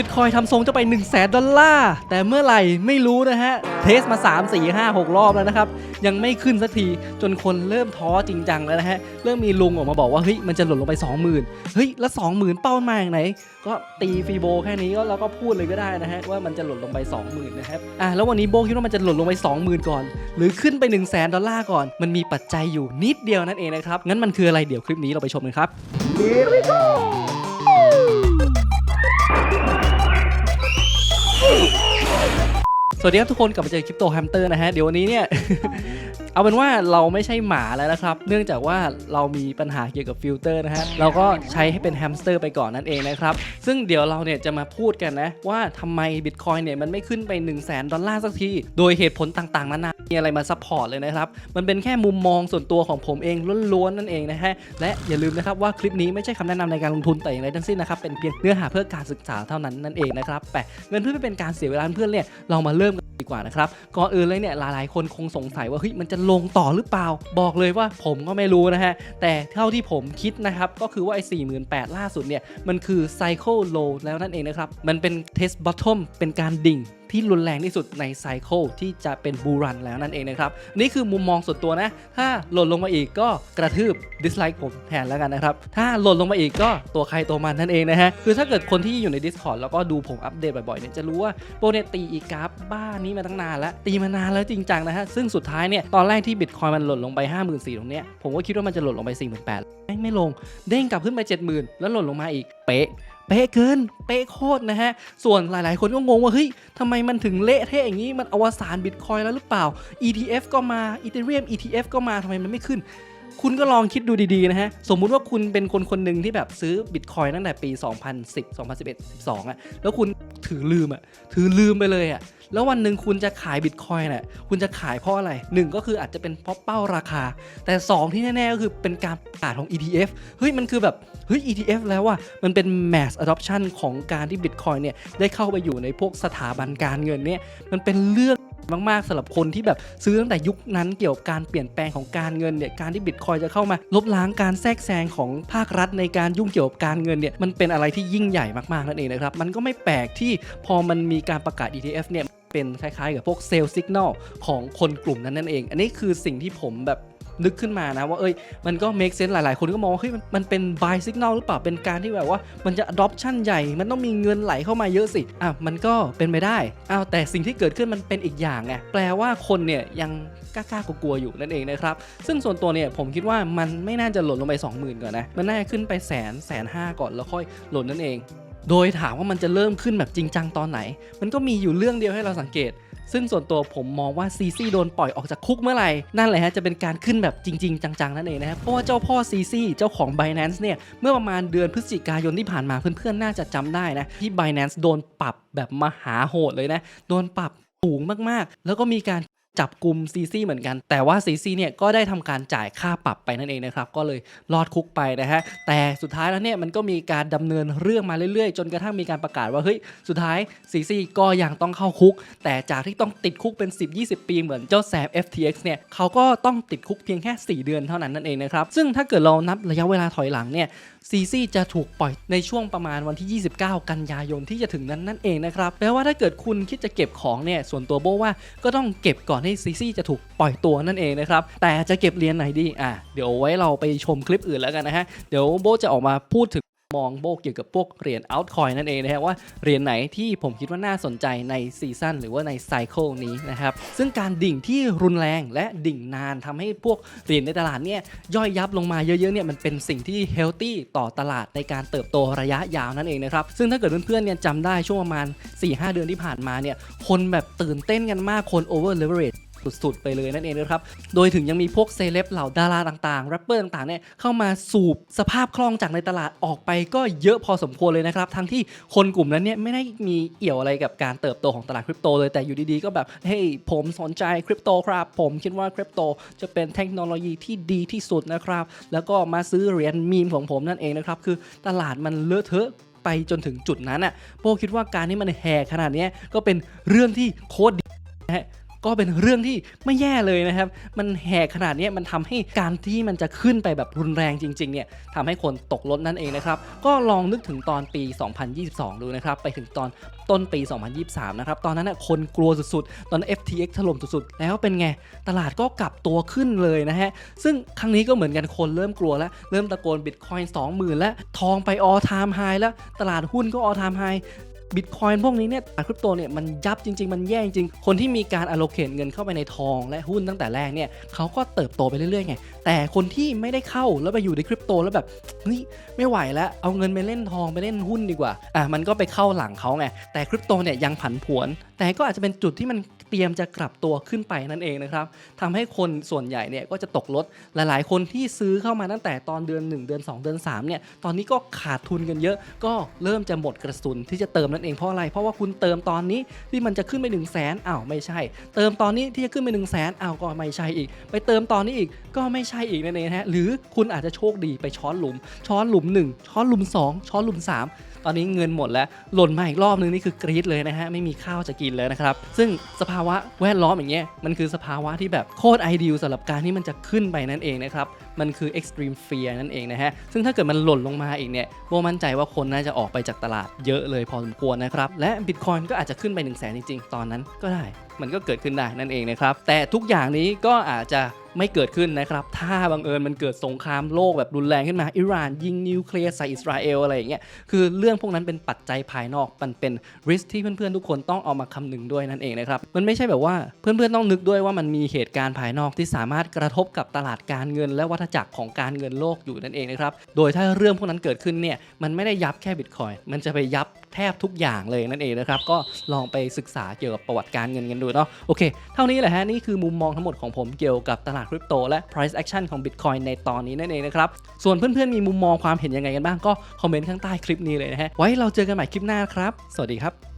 บิตคอยทำทรงจะไป 1 0 0 0 0แสนดอลลาร์ แต่เมื่อไหร่ไม่รู้นะฮะ เทสมา 3 4 5 6 รอบแล้วนะครับ ยังไม่ขึ้นสักทีจนคนเริ่มท้อจริงจังแล้วนะฮะ เริ่มมีลุงออกมาบอกว่า เฮ้ย มันจะหล่นลงไป 20,000 เฮ้ย แล้ว 20,000 เป้ามาอย่างไหน ก็ตีฟีโบแค่นี้ก็เราก็พูดเลยก็ได้นะฮะ ว่ามันจะหล่นลงไป 20,000 นะครับ อะแล้ววันนี้โบคิดว่ามันจะหล่นลงไป 20,000 ก่อน หรือขึ้นไป 1 0 0 0 0แสนดอลลาร์ก่อน มันมีปัจจัยอยู่นิดเดียวนั่นเองนะครับงั้นมันคืออะไรเดี๋ยวคลิปนี้เราไปชมกันครับ สวัสดีครับทุกคนกลับมาเจอคริปโตแฮมสเตอร์นะฮะ เดี๋ยววันนี้เนี่ย เอาเป็นว่าเราไม่ใช่หมาแล้วนะครับ เนื่องจากว่าเรามีปัญหาเกี่ยวกับฟิลเตอร์นะฮะ เราก็ใช้ให้เป็นแฮมสเตอร์ไปก่อนนั่นเองนะครับ ซึ่งเดี๋ยวเราเนี่ยจะมาพูดกันนะ ว่าทำไมบิตคอยเนี่ยมันไม่ขึ้นไป 1 0 0 0 0แสนดอลลาร์สักที โดยเหตุผลต่างๆนานามีอะไรมาซัพพอร์ตเลยนะครับ มันเป็นแค่มุมมองส่วนตัวของผมเองล้วนๆนั่นเองนะฮะ และอย่าลืมนะครับว่าคลิปนี้ไม่ใช่คำแนะนำในการลงทุนแต่อย่างไรทั้งสิ้นนะครับ เป็นเพียงเนื้อหาเพื่อการศึกษาเท่านั้นนั่นเองนะครับแต่เงินเพื่อไม่เป็นการเสียเวลาเพื่อนเนี่ยเรามาเริ่ม ดีกว่านะครับ ก่อนอื่นเลยเนี่ยหลายๆ คนคงสงสัยว่าเฮ้ยมันจะลงต่อหรือเปล่า บอกเลยว่าผมก็ไม่รู้นะฮะ แต่เท่าที่ผมคิดนะครับ ก็คือว่าไอ้สี่หมื่นแปดล่าสุดเนี่ย มันคือไซเคิลโลแล้วนั่นเองนะครับ มันเป็นเทสบอททอมเป็นการดิ่ง ที่รุนแรงที่สุดในไซเคิลที่จะเป็นบูรันแล้วนั่นเองนะครับ นี่คือมุมมองส่วนตัวนะ ถ้าหล่นลงมาอีกก็กระทืบดิสไลค์ผมแทนแล้วกันนะครับ ถ้าหล่นลงมาอีกก็ตัวใครตัวมันนั่นเองนะฮะ คือถ้าเกิดคนที่อยู่ใน Discord แล้วก็ดูผมอัปเดตบ่อยๆเนี่ยจะรู้ว่าโปรเนตีอีกราฟบ้านนี้มาตั้งนานแล้ว ตีมานานแล้วจริงจังนะฮะ ซึ่งสุดท้ายเนี่ยตอนแรกที่บิตคอยมันหล่นลงไป 5 4 0 0 0ตรงเนี้ยผมก็คิดว่ามันจะหล่นลงไป 4 8 0 0 0ไม่ไม่ลง เด้งกลับขึ้นไป 70,000 แล้วหล่นลงมาอีกเป๊ะ เป๊ะเกิน เป๊ะโคตรนะฮะ ส่วนหลายๆ คนก็งงว่า เฮ้ยทำไมมันถึงเละเทะอย่างนี้ มันอวสานบิตคอยแล้วหรือเปล่า ETF ก็มา Ethereum ETF ก็มาทำไมมันไม่ขึ้นคุณก็ลองคิดดูดีๆนะฮะ สมมุติว่าคุณเป็นคนคนหนึ่งที่แบบซื้อบิตคอยตั้งแต่ปี 2010 2011 12อะแล้วคุณถือลืมอะถือลืมไปเลยอะ แล้ววันหนึ่งคุณจะขายบิตคอยน่ะคุณจะขายเพราะอะไรหนึ่งก็คืออาจจะเป็นเพราะเป้าราคา แต่ 2 ที่แน่ๆก็คือเป็นการประกาศของ ETF เฮ้ยมันคือแบบเฮ้ย ETF แล้วว่ะมันเป็น mass adoption ของการที่ Bitcoin เนี่ยได้เข้าไปอยู่ในพวกสถาบันการเงินเนี่ยมันเป็นเรื่องมากๆสำหรับคนที่แบบซื้อตั้งแต่ยุคนั้นเกี่ยวกับการเปลี่ยนแปลงของการเงินเนี่ยการที่บิตคอยจะเข้ามาลบล้างการแทรกแซงของภาครัฐในการยุ่งเกี่ยวกับการเงินเนี่ยมันเป็นอะไรที่ยิ่งใหญ่มากๆนั่นเองนะครับ มันก็ไม่แปลกที่พอมันมีการประกาศ ETF เนี่ย เป็นคล้ายๆ กับพวกเซลล์สัญญาณของคนกลุ่มนั้นนั่นเอง อันนี้คือสิ่งที่ผมแบบนึกขึ้นมานะว่าเอ้ยมันก็ make sense หลาย ๆ คนก็มองว่าเฮ้ยมันมันเป็น buy signal หรือเปล่าเป็นการที่แบบว่ามันจะ adoption ใหญ่ มันต้องมีเงินไหลเข้ามาเยอะสิอะมันก็เป็นไปได้อ้าวแต่สิ่งที่เกิดขึ้นมันเป็นอีกอย่างไงแปลว่าคนเนี่ยยังกล้าๆกลัวๆอยู่นั่นเองนะครับ ซึ่งส่วนตัวเนี่ยผมคิดว่ามันไม่น่าจะหล่นลงไป 20,000 ก่อนนะ มันน่าจะขึ้นไปแสนแสนห้าก่อนแล้วค่อยหล่นนั่นเอง โดยถามว่ามันจะเริ่มขึ้นแบบจริงจังตอนไหน มันก็มีอยู่เรื่องเดียวให้เราสังเกต ซึ่งส่วนตัวผมมองว่าซีซีโดนปล่อยออกจากคุกเมื่อไหร่ นั่นแหละฮะจะเป็นการขึ้นแบบจริง ๆ จัง ๆ นั่นเองนะครับ เพราะว่าเจ้าพ่อซีซีเจ้าของ Binance เนี่ย เมื่อประมาณเดือนพฤศจิกายนที่ผ่านมาเพื่อนๆ น่าจะจำได้นะ ที่ Binance โดนปรับแบบมหาโหดเลยนะ โดนปรับสูงมากๆ แล้วก็มีการ จับกลุ่มซีซีเหมือนกัน แต่ว่าซีซีเนี่ยก็ได้ทำการจ่ายค่าปรับไปนั่นเองนะครับ ก็เลยรอดคุกไปนะฮะ แต่สุดท้ายแล้วเนี่ยมันก็มีการดำเนินเรื่องมาเรื่อยๆ จนกระทั่งมีการประกาศว่าเฮ้ยสุดท้ายซีซีก็ยังต้องเข้าคุก แต่จากที่ต้องติดคุกเป็น 10-20 ปีเหมือนเจ้าแซม FTX เนี่ยเขาก็ต้องติดคุกเพียงแค่ 4 เดือนเท่านั้นนั่นเองนะครับ ซึ่งถ้าเกิดเรานับระยะเวลาถอยหลังเนี่ยซีซีจะถูกปล่อยในช่วงประมาณวันที่ 29 กันยายนที่จะถึงนั้นนั่นเองนะครับแปลว่าถ้าเกิดคุณคิดจะเก็บของเนี่ยส่วนตัวโบว่าก็ต้องเก็บก่อนที่ซีซีจะถูกปล่อยตัวนั่นเองนะครับ แต่จะเก็บเหรียญไหนดีอะเดี๋ยวไว้เราไปชมคลิปอื่นแล้วกันนะฮะ เดี๋ยวโบจะออกมาพูดถึง มองโบกเกี่ยวกับพวกเหรียญ altcoin นั่นเองนะฮะว่าเหรียญไหนที่ผมคิดว่าน่าสนใจในซีซั่นหรือว่าในไซเคิลนี้นะครับ ซึ่งการดิ่งที่รุนแรงและดิ่งนานทำให้พวกเหรียญในตลาดเนี่ยย่อยยับลงมาเยอะๆเนี่ยมันเป็นสิ่งที่เฮลตี้ต่อตลาดในการเติบโตระยะยาวนั่นเองนะครับ ซึ่งถ้าเกิดเพื่อนๆเนี่ยจำได้ช่วงประมาณ 4-5 เดือนที่ผ่านมาเนี่ยคนแบบตื่นเต้นกันมากคน over leverage สุดๆ ไปเลยนั่นเองนะครับ โดยถึงยังมีพวกเซเลบเหล่าดาราต่างๆแรปเปอร์ต่างๆเนี่ยเข้ามาสูบสภาพคล่องจากในตลาดออกไปก็เยอะพอสมควรเลยนะครับ ทั้งที่คนกลุ่มนั้นเนี่ยไม่ได้มีเอี่ยวอะไรกับการเติบโตของตลาดคริปโตเลยแต่อยู่ดีๆ ก็แบบเฮ้ยผมสนใจคริปโตครับ ผมคิดว่าคริปโตจะเป็นเทคโนโลยีที่ดีที่สุดนะครับ แล้วก็มาซื้อเหรียญมีมของผมนั่นเองนะครับคือตลาดมันเลอะเทอะไปจนถึงจุดนั้นอะโปคิดว่าการที่มันแห่ขนาดนี้ก็เป็นเรื่องที่โคตรดีนะฮะ ก็เป็นเรื่องที่ไม่แย่เลยนะครับ มันแหกขนาดนี้มันทำให้การที่มันจะขึ้นไปแบบรุนแรงจริงๆเนี่ยทำให้คนตกรถนั่นเองนะครับ ก็ลองนึกถึงตอนปี 2022 ดูนะครับ ไปถึงตอนต้นปี 2023 นะครับ ตอนนั้นนะคนกลัวสุดๆ ตอน FTX ถล่มสุดๆ แล้วเป็นไง ตลาดก็กลับตัวขึ้นเลยนะฮะ ซึ่งครั้งนี้ก็เหมือนกันคนเริ่มกลัวแล้ว เริ่มตะโกนบิตคอยน์20,000 แล้ว ทองไป all time high แล้ว ตลาดหุ้นก็ all time high บิตคอยน์พวกนี้เนี่ยคริปโตเนี่ยมันยับจริง ๆ มันแย่จริงๆคนที่มีการ allocate เงินเข้าไปในทอง และหุ้นตั้งแต่แรกเนี่ยเขาก็เติบโตไปเรื่อยๆไงแต่คนที่ไม่ได้เข้าแล้วไปอยู่ในคริปโตแล้วแบบเฮ้ยไม่ไหวแล้วเอาเงินไปเล่นทองไปเล่นหุ้นดีกว่าอะมันก็ไปเข้าหลังเขาไงแต่คริปโตเนี่ยยังผันผวน แต่ก็อาจจะเป็นจุดที่มันเตรียมจะกลับตัวขึ้นไปนั่นเองนะครับทำให้คนส่วนใหญ่เนี่ยก็จะตกลดหลายๆ คนที่ซื้อเข้ามาตั้งแต่ตอนเดือน 1 เดือน 2 เดือน3เนี่ยตอนนี้ก็ขาดทุนกันเยอะ ก็เริ่มจะหมดกระสุนที่จะเติมนั่นเองเพราะอะไร เพราะว่าคุณเติมตอนนี้ที่มันจะขึ้นไป1 0 0 0 0แสนอ้าวไม่ใช่ เติมตอนนี้ที่จะขึ้นไป1 0 0 0 0แสนอ้าวก็ไม่ใช่อีก ไปเติมตอนนี้อีกก็ไม่ใช่อีกนั่นเองนะฮะหรือคุณอาจจะโชคดีไปช้อนหลุม ช้อนหลุม 1 ช้อนหลุม 2 ช้อนหลุม 3 ตอนนี้เงินหมดแล้วหล่นมาอีกรอบนึงนี่คือกรี๊ดเลยนะฮะไม่มีข้าวจะกินเลยนะครับซึ่งสภาวะแวดล้อมอย่างเงี้ยมันคือสภาวะที่แบบโคตรไอเดียสำหรับการที่มันจะขึ้นไปนั่นเองนะครับมันคือ extreme fear นั่นเองนะฮะซึ่งถ้าเกิดมันหล่นลงมาอีกเนี่ยโบมั่นใจว่าคนน่าจะออกไปจากตลาดเยอะเลยพอสมควรนะครับและบิตคอยก็อาจจะขึ้นไป1 0 0 0 0แสนจริงๆ ตอนนั้นก็ได้ มันก็เกิดขึ้นได้นั่นเองนะครับ แต่ทุกอย่างนี้ก็อาจจะไม่เกิดขึ้นนะครับ ถ้าบังเอิญมันเกิดสงครามโลกแบบรุนแรงขึ้นมา อิหร่านยิงนิวเคลียร์ใส่อิสราเอลอะไรอย่างเงี้ย คือเรื่องพวกนั้นเป็นปัจจัยภายนอก มันเป็น risk ที่เพื่อนๆทุกคนต้องเอามาคำนึงด้วยนั่นเองนะครับ มันไม่ใช่แบบว่าเพื่อนๆต้องนึกด้วยว่ามันมีเหตุการณ์ภายนอกที่สามารถกระทบกับตลาดการเงิน และวัฏจักรของการเงินโลกอยู่นั่นเองนะครับ โดยถ้าเรื่องพวกนั้นเกิดขึ้นเนี่ย มันไม่ได้ยับแค่บิตคอยมันจะไปยับแทบทุกอย่างเลยนั่นเองนะครับ ก็ลองไปศึกษาเกี่ยวกับประวัติการเงินกันดูเนาะโอเค เท่านี้แหละฮะ นี่คือมุมมองทั้งหมดของผมเกี่ยวกับตลาดคริปโตและ price action ของ Bitcoin ในตอนนี้นั่นเองนะครับ ส่วนเพื่อนๆ มีมุมมองความเห็นยังไงกันบ้างก็คอมเมนต์ข้างใต้คลิปนี้เลยนะฮะไว้เราเจอกันใหม่คลิปหน้าครับ สวัสดีครับ